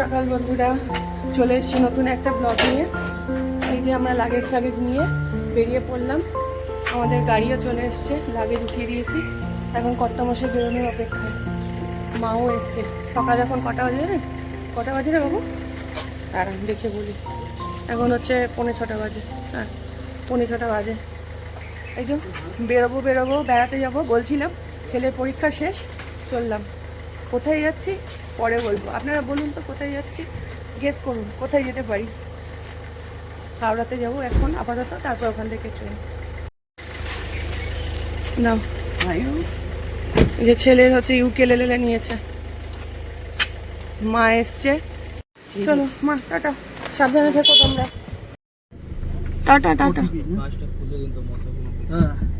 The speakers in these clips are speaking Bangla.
সকাল বন্ধুরা, চলে এসেছি নতুন একটা ব্লগ নিয়ে। এই যে আমরা লাগেজ লাগেজ নিয়ে বেরিয়ে পড়লাম। আমাদের গাড়িও চলে এসছে লাগেজ উঠিয়ে দিয়েছি। এখন কর্তামশাই বেরোনোর অপেক্ষায়। মাও এসছে। সকাল এখন কটা বাজে রে কটা বাজে রে বাবু? দাঁড়ান, দেখে বলি। এখন হচ্ছে পৌনে ছটা বাজে। হ্যাঁ পৌনে ছটা বাজে। এই যে বেরোবো বেরোবো, বেড়াতে যাব বলছিলাম। ছেলের পরীক্ষা শেষ, চললাম। কোথায় যাচ্ছি? পরে বলব। আপনারা বলুন তো কোথায় যাচ্ছি? গেস করুন কোথায় যেতে পারি? হাওড়াতে যাব এখন আপাতত তারপর ওখান থেকে ট্রেন না এই যে ছেলের হচ্ছে ইউকেলেলে নিয়েছে। মা এসছে। চলো মা টাটা। সাবধানে থেকো তোমরা। Tata tata. আমরা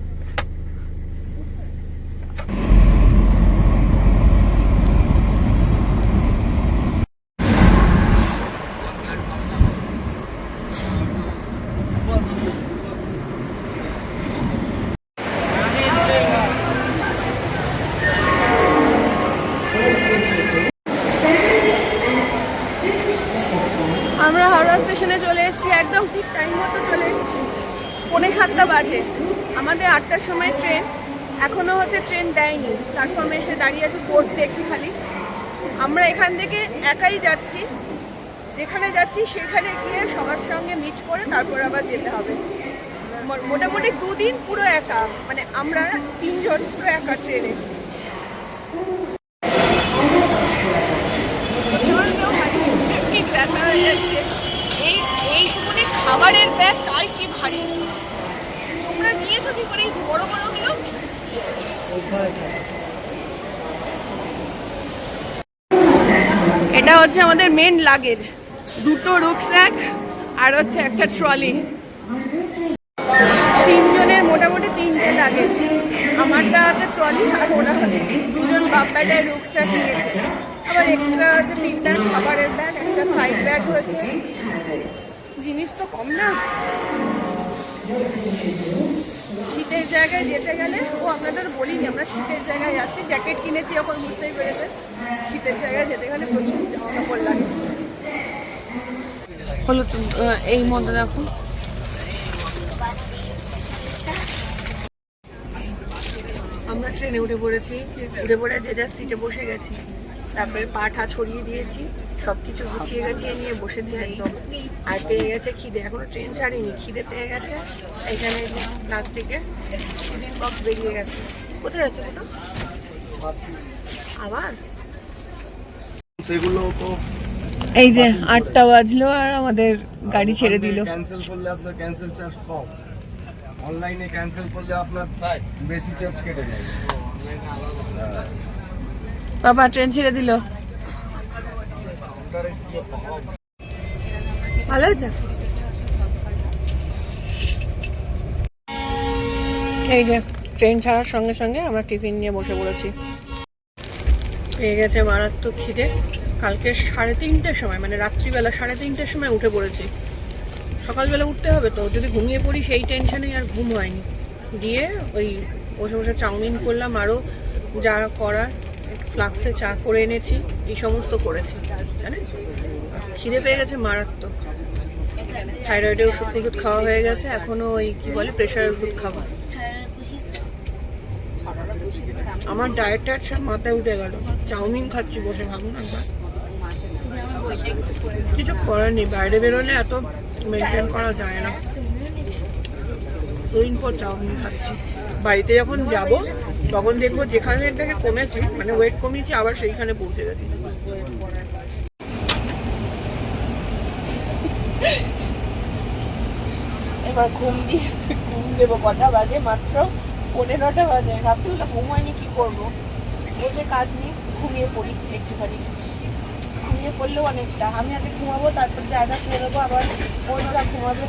হাওড়া স্টেশনে চলে এসেছি, একদম ঠিক টাইম মতো চলে এসেছি। পৌনে সাতটা বাজে। আমাদের আটটার সময় ট্রেন এখনও হচ্ছে ট্রেন দেয়নি। প্ল্যাটফর্মে এসে দাঁড়িয়ে আছে বোর্ড দেখছি খালি। আমরা এখান থেকে একাই যাচ্ছি। যেখানে যাচ্ছি সেখানে গিয়ে সবার সঙ্গে মিট করে তারপর আবার যেতে হবে। মোটামুটি দুদিন পুরো একা। মানে আমরা তিনজন পুরো একা ট্রেনে প্রচণ্ড ভারী ঠিক ব্যথা হয়ে যাচ্ছে এই এইটুকুনি তাই কি ভারী? তোমরা নিয়েছো কি করে এই বড় বড়গুলো এটা হচ্ছে আমাদের মেন লাগেজ দুটো রুকস্যাক আর হচ্ছে একটা ট্রলি তিনজনের মোটামুটি তিনটে লাগেজ আমারটা হচ্ছে ট্রলি আর ওরা দুজন বাপ ব্যাটায় রুকস্যাক নিয়েছে। আবার এক্সট্রা আছে ব্যাগ খাবারের ব্যাগ একটা সাইড ব্যাগ হয়েছে। জিনিস তো কম না। শীতের জায়গায় যেতে গেলে, ও আপনাদের বলিনি, আমরা শীতের জায়গায় যাচ্ছি, জ্যাকেট কিনেছি যখন বুঝতেই পেরেছে শীতের জায়গায় যেতে গেলে প্রচুর জামা কাপড় লাগে হলো এই মধ্যে দেখো। আমরা ট্রেনে উঠে পড়েছি, উঠে পড়ে যে যার সিটে বসে গেছি। তারপরে পাঠা ছড়িয়ে দিয়েছি সব কিছু গুছিয়ে গেছিয়ে নিয়ে বসেছি একদম। আর পেয়ে গেছে খিদে এখনও ট্রেন ছাড়িনি খিদে পেয়ে গেছে। এখানে প্লাস্টিকে টিফিন বক্স বেরিয়ে গেছে। কোথায় যাচ্ছে ওটা আবার? সেগুলো তো এই যে আটটা বাজলো আর আমাদের গাড়ি ছেড়ে দিল। ক্যান্সেল করলে আপনার ক্যান্সেল চার্জ কম। অনলাইনে ক্যান্সেল করলে আপনার বেশি চার্জ কেটে যায়। বাবা, ট্রেন ছেড়ে দিল। ভালো হয়েছে? এই যে, ট্রেন ছাড়ার সঙ্গে সঙ্গে আমরা টিফিন নিয়ে বসে পড়েছি। পেয়ে গেছে মারাত্মক খিদে। কালকে সাড়ে তিনটের সময় মানে রাত্রিবেলা সাড়ে তিনটের সময় উঠে পড়েছি। সকালবেলা উঠতে হবে তো, যদি ঘুমিয়ে পড়ি সেই টেনশনেই আর ঘুম হয়নি। গিয়ে ওই বসে বসে চাউমিন করলাম, আরও যা করার ফ্লাক্সে চা করে এনেছি, এই সমস্ত করেছি। জানেন? খিদে পেয়ে গেছে মারাত্মক। থাইরয়েডের ওষুধ টষুধ খাওয়া হয়ে গেছে এখনও ওই কি বলে প্রেশারের ওষুধ খাওয়া আমার ডায়েট টায়েট সব মাথায় উঠে গেল। চাউমিন খাচ্ছি বসে ভাবুন একবার কিছু করার নেই, বাইরে বেরোলে এত মেনটেন করা যায় না। দুদিন পর চাউমিন খাচ্ছি। বাড়িতে যখন যাব তখন দেখব যেখানে থেকে কমেছি মানে ওয়েট কমিয়েছি, আবার সেইখানে পৌঁছে গেছি। এবার ঘুম দিয়ে, ঘুম দেবো কটা বাজে মাত্র? পনেরোটা বাজে, রাত্রিবেলা ঘুম হয়নি কি করব? বসে কাজ নিয়ে ঘুমিয়ে পড়ি একটুখানি। ঘুমিয়ে পড়লেও অনেকটা। আমি আগে ঘুমাবো, তারপর জায়গা ছেড়ে দেবো, আবার অন্যরা ঘুমাবে।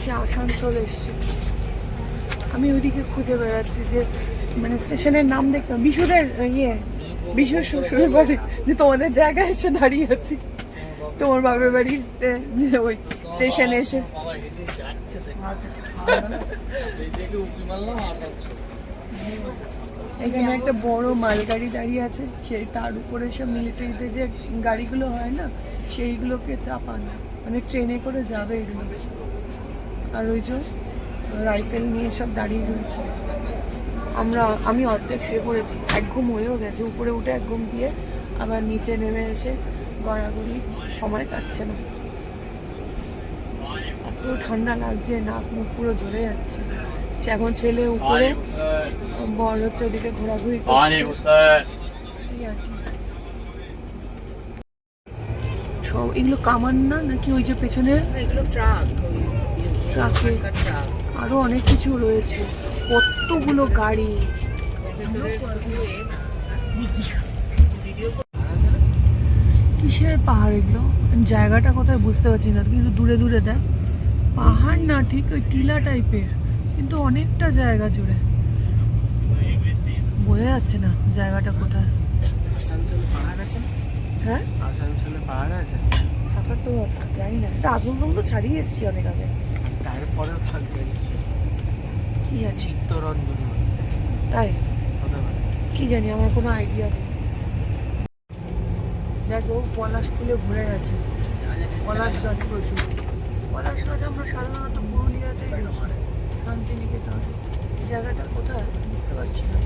এটা আসানসোল এসছে। আমি ওইদিকে খুঁজে বেড়াচ্ছি যে মানে স্টেশনের নাম দেখতাম বিশুদের ইয়ে বিশু শ্বশুরের বাড়ি, যে তোমাদের জায়গায় এসে দাঁড়িয়ে আছি। তোমার বাবার বাড়িতে ওই স্টেশনে এসে। এখানে একটা বড় মালগাড়ি দাঁড়িয়ে আছে সেই তার উপরে সব মিলিটারিতে যে গাড়িগুলো হয় না, সেইগুলোকে চাপানো মানে ট্রেনে করে যাবে এগুলো। আর ওই যে রাইফেল নিয়ে সব দাঁড়িয়ে রয়েছে। আমরা আমি অর্ধেক শুয়ে পড়েছি এক ঘুম হয়েও গেছে উপরে উঠে এক ঘুম দিয়ে আবার নিচে নেমে এসে গড়াগড়ি সময় কাটছে না। এত ঠান্ডা লাগছে নাক মুখ পুরো জ্বলে যাচ্ছে। এখন ছেলে উপরে বর হচ্ছে ওদিকে ঘোরাঘুরি করছে। আর কি। সব এগুলো কামান না নাকি ওই যে পেছনে? এগুলো ট্রাক। ট্রাকে ট্রাক আরও অনেক কিছু রয়েছে। কতগুলো গাড়ি। কিসের পাহাড় এগুলো? জায়গাটা কোথায় বুঝতে পারছি না কিন্তু দূরে দূরে দেখ। পাহাড় না ঠিক ওই টিলা টাইপের কিন্তু অনেকটা জায়গা জুড়ে। বোঝা যাচ্ছে না জায়গাটা কোথায়। আসানসোলে পাহাড় আছে হ্যাঁ? আসানসোলে পাহাড় আছে? থাকার তো জানি না আসানসোল তো ছাড়িয়ে এসছি অনেক আগে। তারপরেও থাকবে কি আছে চিত্তরঞ্জন। তাই? কি জানি আমার কোনো আইডিয়া নেই। দেখো পলাশ ফুলে ভরে গেছে। পলাশ গাছ প্রচুর। পলাশ গাছ আমরা সাধারণত পুরুলিয়াতে শান্তিনিকেতন। জায়গাটা কোথায়? বুঝতে পারছি না।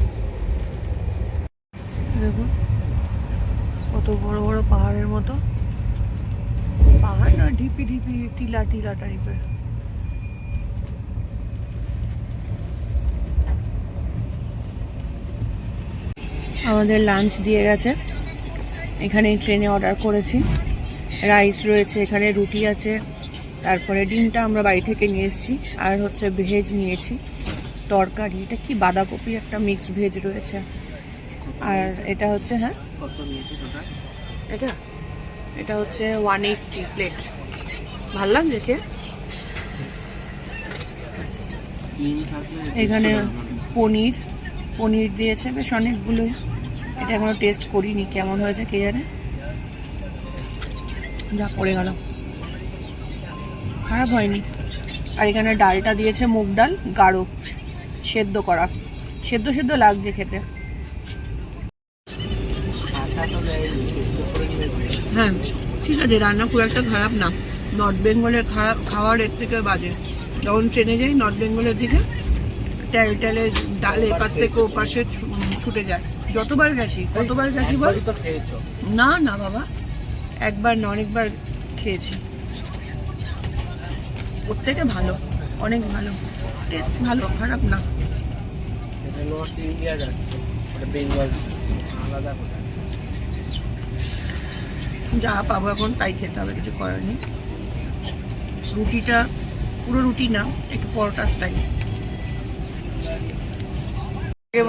দেখুন কত বড় বড় পাহাড়ের মতো। পাহাড় না ঢিপি ঢিপি টিলা টিলা টাইপের আমাদের লাঞ্চ দিয়ে গেছে। এখানে ট্রেনে অর্ডার করেছি। রাইস রয়েছে, এখানে রুটি আছে। তারপরে ডিমটা আমরা বাড়ি থেকে নিয়ে এসেছি। আর হচ্ছে ভেজ নিয়েছি। তরকারি, এটা কি বাঁধাকপি একটা মিক্সড ভেজ রয়েছে। আর এটা হচ্ছে হ্যাঁ? এটা? এটা হচ্ছে ওয়ান এইটটি প্লেট ভালো লাগছে কে এখানে পনির পনির দিয়েছে বেশ অনেকগুলোই। এটা এখনও টেস্ট করিনি, কেমন হয়েছে কে জানে? যা পড়ে গেল। খারাপ হয়নি। আর এখানে ডালটা দিয়েছে মুগ ডাল, গাঢ়, সেদ্ধ করা। সেদ্ধ সেদ্ধ লাগছে খেতে। হ্যাঁ ঠিক আছে, রান্না খুব একটা খারাপ না। নর্থ বেঙ্গলের খারাপ খাওয়ার এর থেকে বাজে। যখন ট্রেনে যাই নর্থ বেঙ্গলের দিকে টেল টেলে ডাল এপাশ থেকে ও পাশে ছু- ছুটে যায়। যতবার গেছি কতবার গেছি বল? খেয়েছো। না না বাবা একবার না অনেকবার খেয়েছি। ওর থেকে ভালো অনেক ভালো। টেস্ট ভালো খারাপ না। নর্থ ইন্ডিয়া যাচ্ছে ওটা বেঙ্গল আলাদা কোথায় যা পাবো এখন তাই খেতে হবে কিছু করার নেই। রুটিটা পুরো রুটি না একটু পরোটা স্টাইল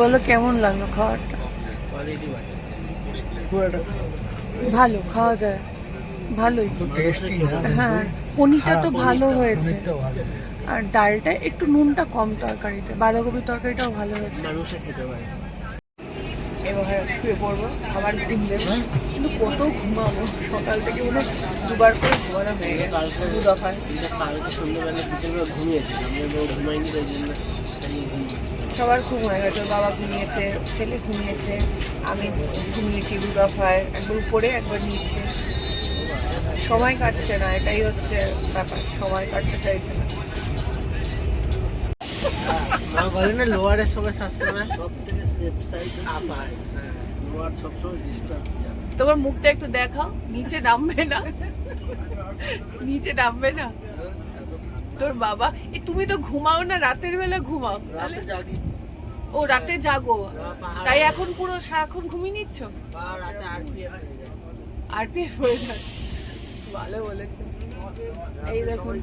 বলো কেমন লাগল কোয়ালিটি ভালো খাওয়া যায়। ভালোই। হ্যাঁ পনিরটা তো ভালো হয়েছে। আর ডালটা একটু নুনটা কম তরকারিতে বাঁধাকপির তরকারিটাও ভালো হয়েছে। এবার শুয়ে পড়ব আবার ঘুম দেবো। কিন্তু কত ঘুমাবো? সকাল থেকে মনে দুবার করে ঘুমানো হয়ে গেছে। দু দফায়। কালকে সন্ধ্যাবেলা বিকেলবেলা ঘুমিয়েছিলাম ঘুমাইনি তাই জন্য। ঘুমিয়ে সবার ঘুম হয়ে গেছে বাবা ঘুমিয়েছে ছেলে ঘুমিয়েছে। আমি দু দফায় একবার উপরে একবার নিচে। সময় কাটছে না এটাই হচ্ছে ব্যাপার সময় কাটতে চাইছে না। বলে না লোয়ারের সঙ্গে সবসময় সব থেকে সেফ সাইড আবার হ্যাঁ লোয়ার সবসময় ডিস্টার্ব তোমার মুখটা একটু দেখাও নিচে নামবে না? নিচে নামবে না? তোর বাবা এ তুমি তো ঘুমাও না রাতের বেলা ঘুমাও। তাহলে রাতে জাগি ও রাতে জাগো। তাই এখন পুরো সারাক্ষণ ঘুমিয়ে নিচ্ছ? আর পি হয়ে যাচ্ছে ভালো বলেছে। এই দেখুন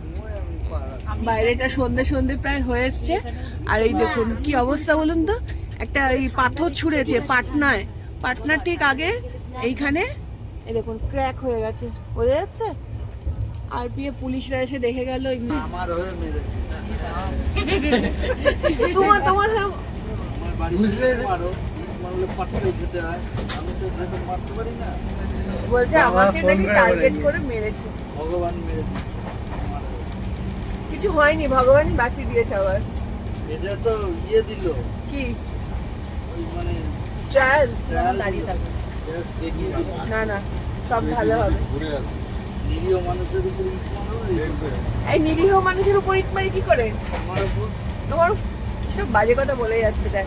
বাইরেটা সন্ধে সন্ধে প্রায় হয়ে এসছে। আর এই দেখুন কি অবস্থা বলুন তো? একটা এই পাথর ছুঁড়েছে পাটনায়। পাটনার ঠিক আগে এইখানে এই দেখুন ক্র্যাক হয়ে গেছে। বোঝা যাচ্ছে? আর পিএ পুলিশরা এসে দেখে গেল। আমার হয়ে মেরেছে। তোমার তোমার বুঝলে? মারো মারলে পাটকে যেতে হয়। আমি তো যেটা মারতে পারি না। বলছে আমাকে নাকি টার্গেট করে মেরেছে। ভগবান মেরে কিছু হয়নি ভগবান বাঁচিয়ে দিয়েছে আবার। এটা তো ইয়ে দিল। কি? ওই মানে ট্রায়াল দেখিয়ে দিল। না না সব ভালো হবে। নিরীহ মানুষের উপর ইট মারো, এই নিরীহ মানুষের উপর ইট মারি কি করে? আমার উপর তোমার সব বাজে কথা বলে যাচ্ছে দেখ।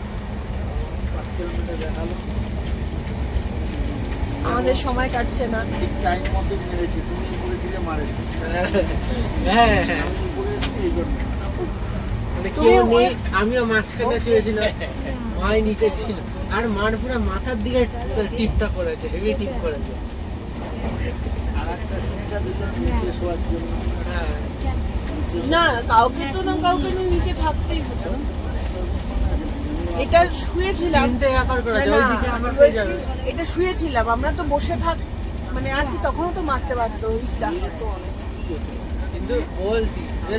আমাদের সময় কাটছে না। ঠিক টাইম মতো মেরেছে তুমি মারে হ্যাঁ আমি উপরে এসেছি এই জন্য মানে কেউ নেই আমিও মাঝখানে শুয়েছিল মাই নিচে ছিল। আর মার পুরো মাথার দিকে টিপটা করেছে হেভি টিপ করেছে। আর একটা শিক্ষা দিল নিচে শোয়ার জন্য। হ্যাঁ। না কাউকে তো না কাউকে নিচে থাকতেই হতো এটা শুয়েছিলাম তিনটে আকার না, করেছে না, ওইদিকে আবার আমি হয়ে এটা শুয়েছিলাম। এটা শুয়েছিলাম। আমরা তো বসে থাক মানে আছি তখনও তো মারতে পারতো কিন্তু বলছি যে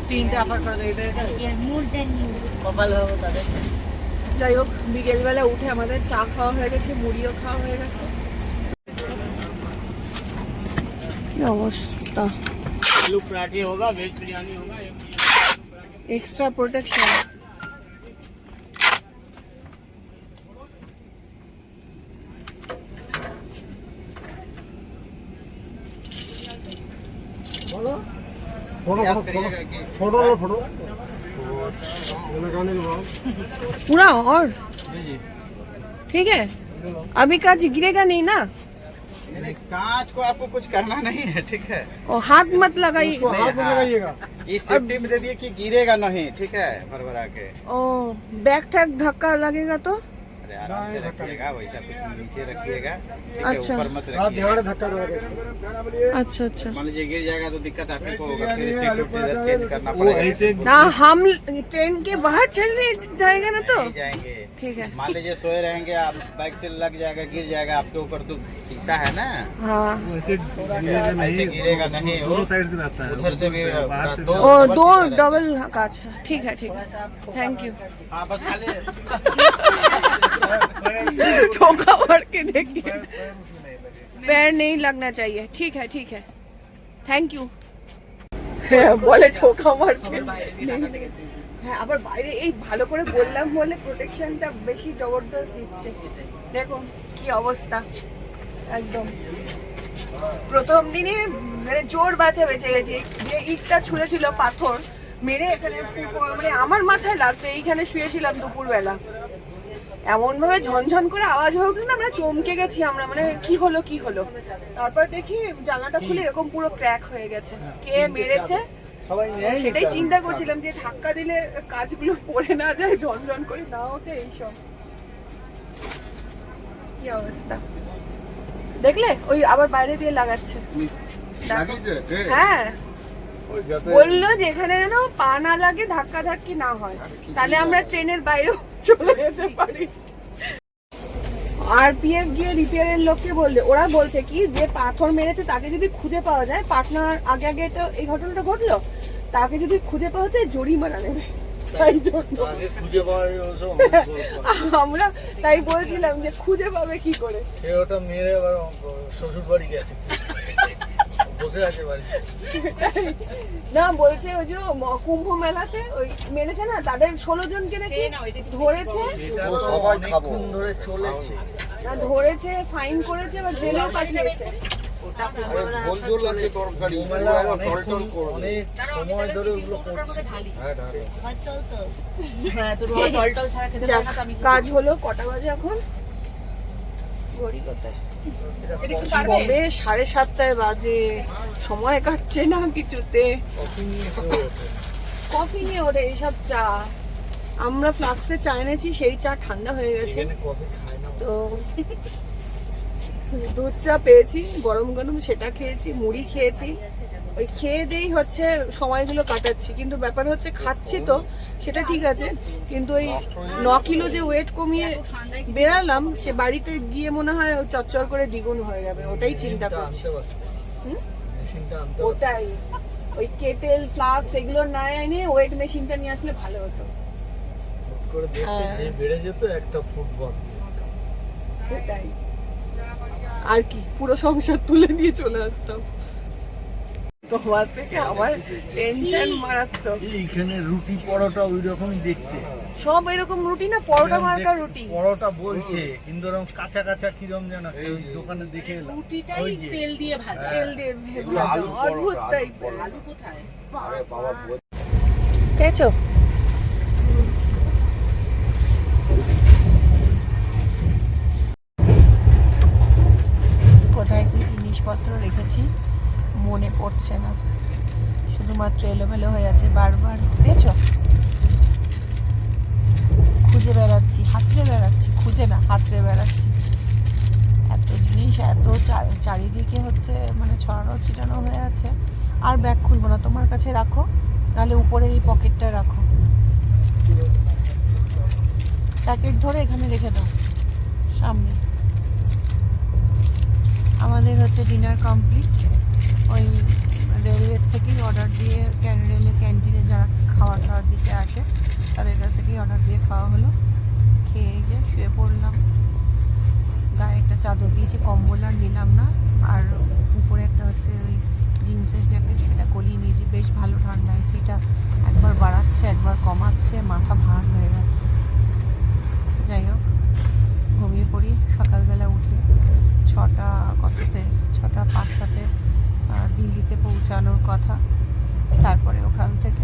যাই হোক বিকেলবেলা উঠে আমাদের চা খাওয়া হয়ে গেছে মুড়িও খাওয়া হয়ে গেছে। অবস্থা? এক্সট্রা প্রোটেকশন फ़ोटो लो फ़ोटो। लगाने के बाद पूरा और? ठीक है। अभी काज गिरेगा नहीं ना? कांच को आपको कुछ करना नहीं है ठीक है? और हाथ मत लगाइए। हाथ में हाँ। लगाइएगा। इस सेफ्टी में दे दिए कि गिरेगा नहीं ठीक है भरभरा के। ओ बैक टैग धक्का लगेगा तो? आराम से रखिएगा वैसा कुछ नीचे रखिएगा। अच्छा। ऊपर मत रखिएगा। धक्का लगा अच्छा अच्छा। मान लीजिए गिर जाएगा तो दिक्कत आप ही को होगा फिर चेंज करना पड़ेगा। ना हम ट्रेन के बाहर चलने जाएगा ना तो? जाएँगे। ठीक है। मान लीजिए सोए रहेंगे आप बाइक से लग जाएगा गिर जाएगा आपके ऊपर तो शीशा है ना? हाँ। ऐसे ऐसे गिरेगा नहीं वो साइड से रहता है उधर से भी बाहर से दो डबल है। कांच है। ठीक है ठीक है। थैंक यू हाँ बस खाली ठोका मार के देखिए पैर नहीं लगना चाहिए ठीक है ठीक है থ্যাংক ইউ বলে ঠোকা মারতে হ্যাঁ আবার বাইরে এই ভালো করে বললাম বলে প্রোটেকশনটা বেশি জবরদস্ত দিচ্ছে দেখুন কি অবস্থা একদম প্রথম দিনে মানে জোর বাঁচা বেঁচে গেছি যে ইটটা ছুঁড়েছিল পাথর মেরে এখানে পুকুর- মানে আমার মাথায় লাগতো এইখানে শুয়েছিলাম দুপুরবেলা এমন ভাবে ঝনঝন করে আওয়াজ হয়ে উঠল না আমরা চমকে গেছি আমরা মানে কি হলো কি হলো? তারপর দেখি জানলাটা খুলে এরকম পুরো ক্র্যাক হয়ে গেছে। কে মেরেছে? সেটাই চিন্তা করছিলাম যে ধাক্কা দিলে কাজগুলো পড়ে না যায় ঝনঝন করে না ওঠে এইসব। কি অবস্থা? দেখলে? ওই আবার বাইরে দিয়ে লাগাচ্ছে। হ্যাঁ। বলল যে এখানে যেন পা না লাগে ধাক্কা ধাক্কি না হয়। তাহলে আমরা ট্রেনের বাইরেও চলে যেতে পারি। আরপিএফ গিয়ে রিপেয়ারের লোককে বললে ওরা বলছে কি যে পাথর মেরেছে তাকে যদি খুঁজে পাওয়া যায় পাটনার আগে আগে তো এই ঘটনাটা ঘটলো তাকে যদি খুঁজে পাওয়া যায় জরিমানা নেবে। আমরা তাই বলছিলাম যে খুঁজে পাবে কি করে? সে ওটা মেরে আবার শ্বশুর বাড়ি গেছে। না বলছে ওই যে কুম্ভ মেলাতে ওই মেরেছে না তাদের ষোলো জনকে নাকি ধরেছে? অনেকক্ষণ ধরে চলেছে। না ধরেছে ফাইন করেছে বা জেলেও পাঠিয়েছে। হ্যাঁ কাজ হলো কটা বাজে এখন? ঘড়ি কোথায়? কবে? সাড়ে সাতটায় বাজে। সময় কাটছে না কিছুতে। কফি নিয়ে ওঠে। এইসব চা। আমরা ফ্লাক্সে চা এনেছি সেই চা ঠান্ডা হয়ে গেছে। তো দুধ চা পেয়েছি গরম গরম সেটা খেয়েছি মুড়ি খেয়েছি। ওই খেয়ে দিয়েই হচ্ছে সময়গুলো কাটাচ্ছি। কিন্তু ব্যাপার হচ্ছে খাচ্ছি তো সেটা ঠিক আছে। কিন্তু ওই ন কিলো যে ওয়েট কমিয়ে বেরালাম সে বাড়িতে গিয়ে মনে হয় ও চচ্চর করে দ্বিগুণ হয়ে যাবে ওটাই চিন্তা করছি। ওটাই। ওই কেটেল ফ্লাক্স এগুলো না এনে ওয়েট মেশিনটা নিয়ে আসলে ভালো হতো। করে হ্যাঁ। বেড়ে যেত একটা ফুটবল আর কি পুরো সংসার তুলে নিয়ে চলে আসতাম। তোমার থেকে আমার টেনশন মারাত্মক। এইখানে রুটি পরোটা ওই রকমই দেখতে। সব এরকম রুটি না পরোটা মার্কা রুটি। পরোটা বলছে কিন্তু ওরকম কাঁচা কাঁচা কিরম যেন ওই দোকানে দেখে এলাম। রুটিটাই তেল দিয়ে ভাজা। তেল দিয়ে এগুলো ভাজা, আলু পরোটা, অদ্ভুত টাইপের আলু কোথায়? আরে বাবা বল- কোথায় কি জিনিসপত্র রেখেছি? মনে পড়ছে না। শুধুমাত্র এলোমেলো হয়ে আছে বারবার। পেয়েছ খুঁজে বেড়াচ্ছি, হাতড়ে বেড়াচ্ছি, খুঁজে না, হাতড়ে বেড়াচ্ছি। এত জিনিস, এত চারিদিকে হচ্ছে মানে ছড়ানো, ছিটানো হয়ে আছে। আর ব্যাগ খুলবো না, তোমার কাছে রাখো, নাহলে উপরের এই পকেটটা রাখো। প্যাকেট ধরে এখানে রেখে দাও, সামনে। আমাদের হচ্ছে ডিনার কমপ্লিট। ওই রেলওয়ে থেকেই অর্ডার দিয়ে রেলের ক্যান্টিনে যারা খাওয়া টাওয়া দিতে আসে, তাদের কাছ থেকেই অর্ডার দিয়ে খাওয়া হলো। খেয়ে এই যে শুয়ে পড়লাম। গায়ে একটা চাদর দিয়েছি, কম্বল আর নিলাম না। আর উপরে একটা হচ্ছে ওই জিন্সের জ্যাকেট সেটা গলিয়ে নিয়েছি। বেশ ভালো ঠান্ডা এসিটা একবার বাড়াচ্ছে, একবার কমাচ্ছে, মাথা ভার হয়ে যাচ্ছে যাই হোক ঘুমিয়ে পড়ি সকালবেলা উঠে ছটা কততে ছটা পাঁচটাতে আহ, দিল্লিতে কথা তারপরে ওখান থেকে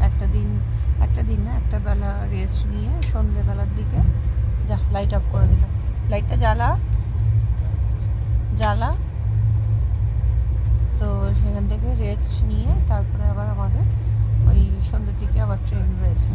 একটা দিন একটা দিন না, একটা বেলা রেস্ট নিয়ে সন্ধেবেলার দিকে যা লাইট আপ করে দিলাম। লাইটটা জ্বালা জ্বালা। তো সেখান থেকে রেস্ট নিয়ে তারপরে আবার আমাদের ওই সন্ধ্যের দিকে আবার ট্রেন রয়েছে।